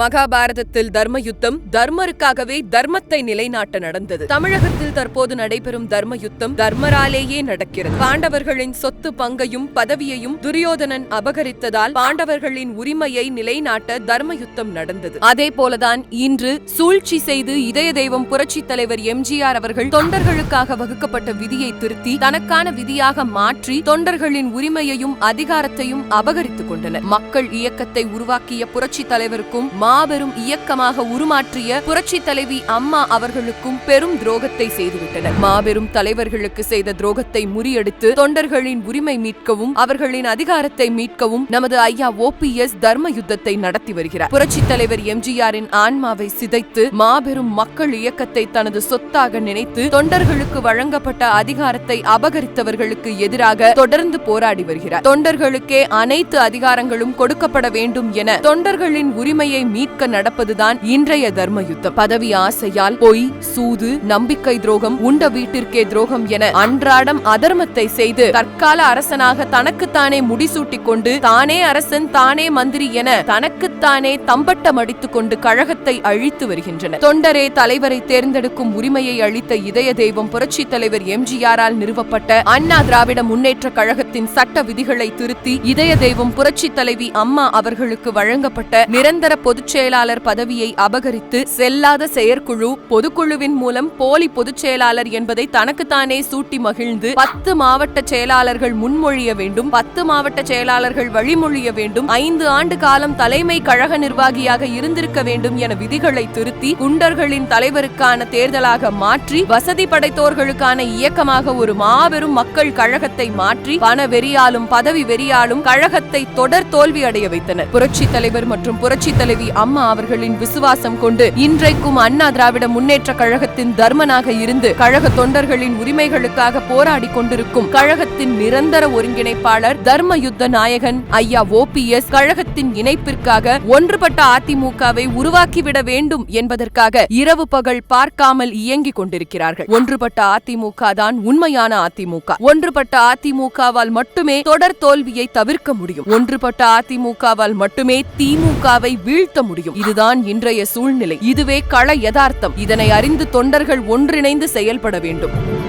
மகாபாரதத்தில் தர்ம யுத்தம் தர்மருக்காகவே தர்மத்தை நிலைநாட்ட நடந்தது. தமிழகத்தில் தற்போது நடைபெறும் தர்ம யுத்தம் தர்மராலேயே நடக்கிறது. பாண்டவர்களின் சொத்து பங்கையும் பதவியையும் துரியோதனன் அபகரித்ததால் பாண்டவர்களின் உரிமையை நிலைநாட்ட தர்ம யுத்தம் நடந்தது. அதே போலதான் இன்று சூழ்ச்சி செய்து இதய தெய்வம் புரட்சி தலைவர் எம்ஜிஆர் அவர்கள் தொண்டர்களுக்காக வகுக்கப்பட்ட விதியை திருத்தி தனக்கான விதியாக மாற்றி தொண்டர்களின் உரிமையையும் அதிகாரத்தையும் அபகரித்துக் கொண்டனர். மக்கள் இயக்கத்தை உருவாக்கிய புரட்சி தலைவருக்கும் மாபெரும் இயக்கமாக உருமாற்றிய புரட்சி தலைவி அம்மா அவர்களுக்கும் பெரும் துரோகத்தை செய்துவிட்டனர். மாபெரும் தலைவர்களுக்கு செய்த துரோகத்தை முறியடித்து தொண்டர்களின் உரிமை மீட்கவும் அவர்களின் அதிகாரத்தை மீட்கவும் நமது ஐயா ஓபிஎஸ் தர்ம யுத்தத்தை நடத்தி வருகிறார். புரட்சி தலைவர் எம்ஜிஆரின் ஆன்மாவை சிதைத்து மாபெரும் மக்கள் இயக்கத்தை தனது சொத்தாக நினைத்து தொண்டர்களுக்கு வழங்கப்பட்ட அதிகாரத்தை அபகரித்தவர்களுக்கு எதிராக தொடர்ந்து போராடி வருகிறார். தொண்டர்களுக்கே அனைத்து அதிகாரங்களும் கொடுக்கப்பட வேண்டும் என தொண்டர்களின் உரிமையை மீட்க நடப்பதுதான் இன்றைய தர்ம யுத்தம் பதவி ஆசையால் பொய் சூது நம்பிக்கை துரோகம் உண்ட வீட்டிற்கே துரோகம் என அன்றாடம் அதர்மத்தை செய்து தற்கால அரசனாக தனக்குத்தானே முடிசூட்டிக் கொண்டு தானே அரசன் தானே மந்திரி என தனக்குத்தானே தம்பட்டம் அடித்துக் கொண்டு கழகத்தை அழித்து வருகின்றனர். தொண்டரே தலைவரை தேர்ந்தெடுக்கும் உரிமையை அளித்த இதய தெய்வம் புரட்சி தலைவர் எம்ஜிஆரால் நிறுவப்பட்ட அண்ணா திராவிட முன்னேற்ற கழகத்தின் சட்ட விதிகளை திருத்தி இதய தெய்வம் புரட்சி தலைவி அம்மா அவர்களுக்கு வழங்கப்பட்ட நிரந்தர பொது பொதுச் செயலாளர் பதவியை அபகரித்து செல்லாத செயற்குழு பொதுக்குழுவின் மூலம் போலி பொதுச் செயலாளர் என்பதை தனக்குத்தானே சூட்டி மகிழ்ந்து பத்து மாவட்ட செயலாளர்கள் முன்மொழிய வேண்டும் பத்து மாவட்ட செயலாளர்கள் வழிமொழிய வேண்டும் ஐந்து ஆண்டு காலம் தலைமை கழக நிர்வாகியாக இருந்திருக்க வேண்டும் என விதிகளை திருத்தி குண்டர்களின் தலைவருக்கான தேர்தலாக மாற்றி வசதி படைத்தோர்களுக்கான இயக்கமாக ஒரு மாபெரும் மக்கள் கழகத்தை மாற்றி பண வெறியாலும் பதவி வெறியாலும் கழகத்தை தொடர் தோல்வி அடைய வைத்தனர். புரட்சி தலைவர் மற்றும் புரட்சி தலைவி அம்மா அவர்களின் விசுவாசம் கொண்டு இன்றைக்கும் அண்ணா திராவிட முன்னேற்ற கழகத்தின் தர்மனாக இருந்து கழக தொண்டர்களின் உரிமைகளுக்காக போராடி கொண்டிருக்கும் கழகத்தின் நிரந்தர ஒருங்கிணைப்பாளர் தர்ம யுத்த நாயகன் ஐயா ஓபிஎஸ் கழகத்தின் இணைப்பிற்காக ஒன்றுபட்ட அதிமுகவை உருவாக்கிவிட வேண்டும் என்பதற்காக இரவு பகல் பார்க்காமல் இயங்கிக் கொண்டிருக்கிறார்கள். ஒன்றுபட்ட அதிமுக தான் உண்மையான அதிமுக. ஒன்றுபட்ட அதிமுகவால் மட்டுமே தொடர் தோல்வியை தவிர்க்க முடியும். ஒன்றுபட்ட அதிமுகவால் மட்டுமே திமுகவை வீழ்த்த முடியும். இதுதான் இன்றைய சூழ்நிலை. இதுவே கள யதார்த்தம். இதனை அறிந்து தொண்டர்கள் ஒன்றிணைந்து செயல்பட வேண்டும்.